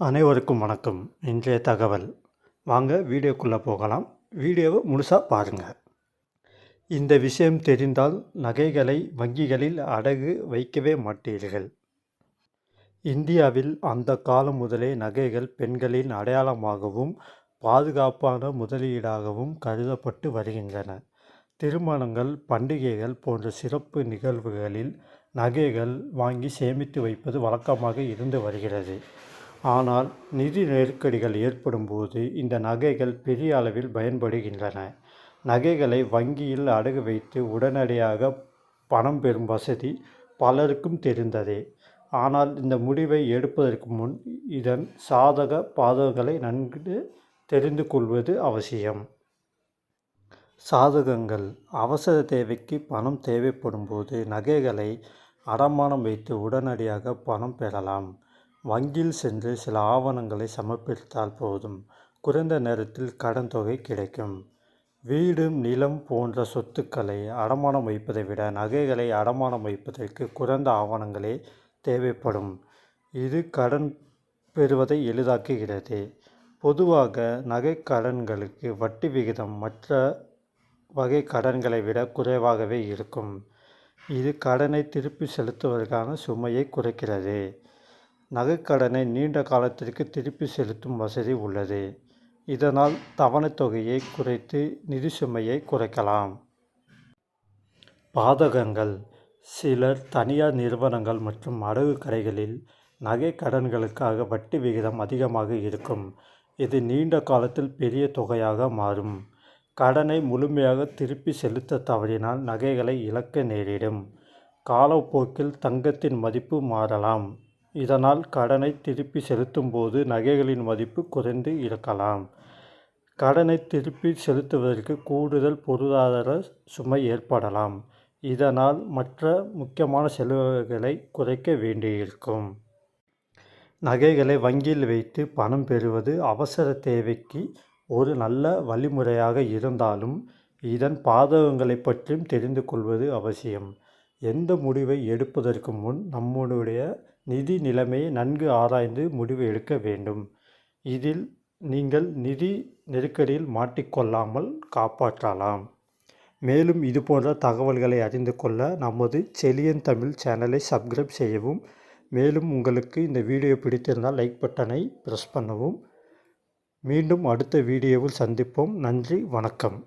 அனைவருக்கும் வணக்கம். இன்றைய தகவல். வாங்க வீடியோக்குள்ளே போகலாம். வீடியோவை முழுசாக பாருங்கள் இந்த விஷயம் தெரிந்தால் நகைகளை வங்கிகளில் அடகு வைக்கவே மாட்டீர்கள். இந்தியாவில் அந்த காலம் முதலே நகைகள் பெண்களின் அடையாளமாகவும் பாதுகாப்பான முதலீடாகவும் கருதப்பட்டு வருகின்றன. திருமணங்கள் பண்டிகைகள் போன்ற சிறப்பு நிகழ்வுகளில் நகைகள் வாங்கி சேமித்து வைப்பது வழக்கமாக இருந்து வருகிறது. ஆனால் நிதி நெருக்கடிகள் ஏற்படும் போது இந்த நகைகள் பெரிய அளவில் பயன்படுகின்றன. நகைகளை வங்கியில் அடகு வைத்து உடனடியாக பணம் பெறும் வசதி பலருக்கும் தெரிந்ததே. ஆனால் இந்த முடிவை எடுப்பதற்கு முன் இதன் சாதக பாதகங்களை நன்கு தெரிந்து கொள்வது அவசியம். சாதகங்கள். அவசர தேவைக்கு பணம் தேவைப்படும் போது நகைகளை அடமானம் வைத்து உடனடியாக பணம் பெறலாம். வங்கியில் சென்று சில ஆவணங்களை சமர்ப்பித்தால் போதும். குறைந்த நேரத்தில் கடன் தொகை கிடைக்கும். வீடு நிலம் போன்ற சொத்துக்களை அடமானம் வைப்பதை விட நகைகளை அடமானம் வைப்பதற்கு குறைந்த ஆவணங்களே தேவைப்படும். இது கடன் பெறுவதை எளிதாக்குகிறது. பொதுவாக நகை கடன்களுக்கு வட்டி விகிதம் மற்ற வகை கடன்களை விட குறைவாகவே இருக்கும். இது கடனை திருப்பி செலுத்துவதற்கான சுமையை குறைக்கிறது. நகைக்கடனை நீண்ட காலத்திற்கு திருப்பி செலுத்தும் வசதி உள்ளது. இதனால் தவணைத் தொகையை குறைத்து நிதி சுமையை குறைக்கலாம். பாதகங்கள். சிலர் தனியார் நிறுவனங்கள் மற்றும் அடகு கடைகளில் நகை கடன்களுக்காக வட்டி விகிதம் அதிகமாக இருக்கும். இது நீண்ட காலத்தில் பெரிய தொகையாக மாறும். கடனை முழுமையாக திருப்பி செலுத்த தவறினால் நகைகளை இழக்க நேரிடும். காலப்போக்கில் தங்கத்தின் மதிப்பு மாறலாம். இதனால் கடனை திருப்பி செலுத்தும்போது நகைகளின் மதிப்பு குறைந்து இருக்கலாம் கடனை திருப்பி செலுத்துவதற்கு கூடுதல் பொருளாதார சுமை ஏற்படலாம். இதனால் மற்ற முக்கியமான செலவுகளை குறைக்க வேண்டியிருக்கும். நகைகளை வங்கியில் வைத்து பணம் பெறுவது அவசர தேவைக்கு ஒரு நல்ல வழிமுறையாக இருந்தாலும் இதன் பாதகங்களை பற்றியும் தெரிந்து கொள்வது அவசியம். எந்த முடிவை எடுப்பதற்கு முன் நம்முடைய நிதி நிலைமையை நன்கு ஆராய்ந்து முடிவு எடுக்க வேண்டும். இதில் நீங்கள் நிதி நெருக்கடியில் மாட்டிக்கொள்ளாமல் காப்பாற்றலாம். மேலும் இதுபோன்ற தகவல்களை அறிந்து கொள்ள நமது செலியன் தமிழ் சேனலை சப்ஸ்கிரைப் செய்யவும். மேலும் உங்களுக்கு இந்த வீடியோ பிடித்திருந்தால் லைக் பட்டனை ப்ரெஸ் பண்ணவும். மீண்டும் அடுத்த வீடியோவில் சந்திப்போம். நன்றி வணக்கம்.